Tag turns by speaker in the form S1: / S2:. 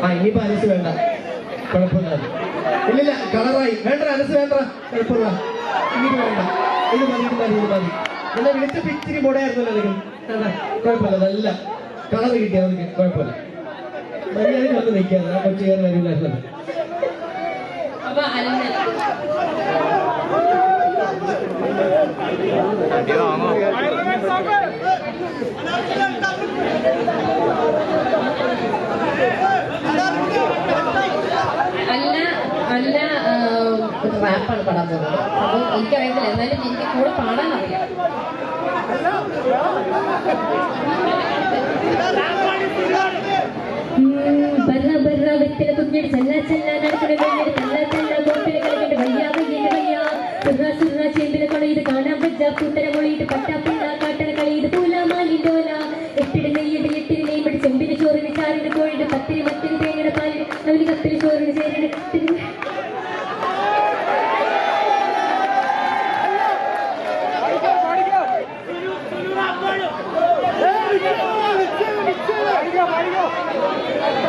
S1: ആ ഇനിയിപ്പോ അനസ് വേണ്ട. കുഴപ്പമില്ല. ഇല്ലില്ല കളറായി വേണ്ട അനസ് വേണ്ട. കുഴപ്പമില്ല. ഇനിയിപ്പോ വേണ്ട. ഇത് മതി ഇത് മതി ഇത് മതി. എന്നെ വിളിച്ചപ്പോ ഇച്ചിരി മുടയായിരുന്നല്ലോ നിങ്ങൾ കുഴപ്പമില്ല നല്ല കളർ കിട്ടിയാൽ നമുക്ക് കുഴപ്പമില്ല. മര്യാദ വന്ന് നിൽക്കാതെ കൊച്ചു കയറി വരില്ലായിരുന്നല്ലോ
S2: അപ്പൊ അല്ല റാപ്പാണ് പാടാൻ പോകുന്നത് അപ്പോൾ എനിക്കറിയത്തില്ല എന്നാലും എനിക്ക് കൂടെ പാടാൻ അറിയാം ചെമ്പിന് ചോറിന് ചാറിന് കോഴിന് പത്തിന് മത്തിന് പാലിന് അവന് കപ്പിന് ചോറിന് ചേരിന്
S3: രണ്ട്